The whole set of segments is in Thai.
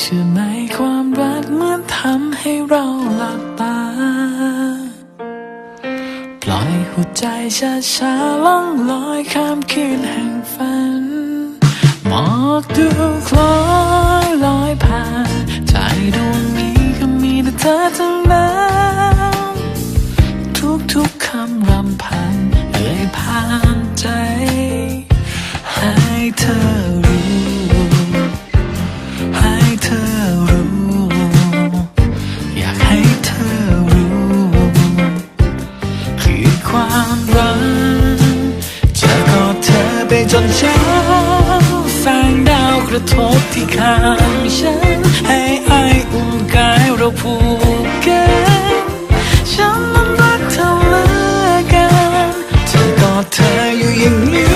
เชื่อไหมความรักเหมือนทำให้เราหลับตา ปล่อยหัวใจช้าช้าๆล่องลอยข้ามคืนแห่งฝันหมอกดูคล้อยลอยผ่านใจดวงนี้ก็มีแต่เธอทั้งนั้น จนเช้าแสงดาวกระทบที่ข้างฉัน ให้ไออุ่นกายเราผูกกันฉันนั้นรักเธอเหลือเกันเธอกอดเธออยู่อย่างนี้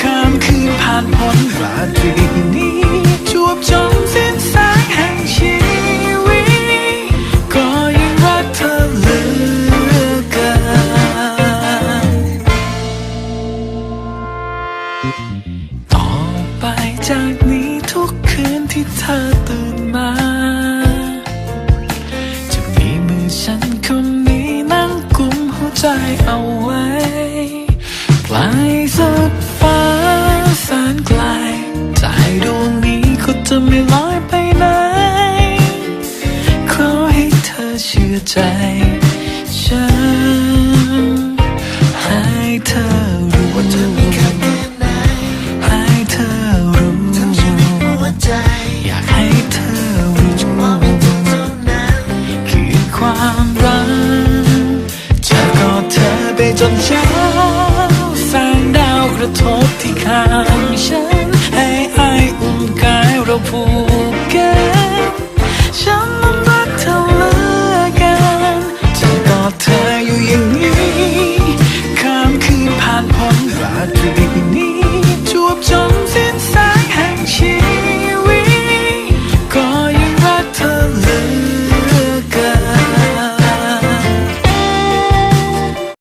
ข้ามคืนผ่านพ้นราตรีนี้ ต่อไปจากนี้ทุกคืนที่เธอตื่นมา จะมีมือฉันคนนี้นั่งกุมหัวใจเอาไว้ไกลสุดฟ้าแสนไกล ใจดวงนี้ก็จะไม่ลอยไปไหนขอให้เธอเชื่อใจฉัน นเช้าแสงดาวกระทบที่ข้างฉัน ให้อายอุ่นกายเราผูกกันฉันมัน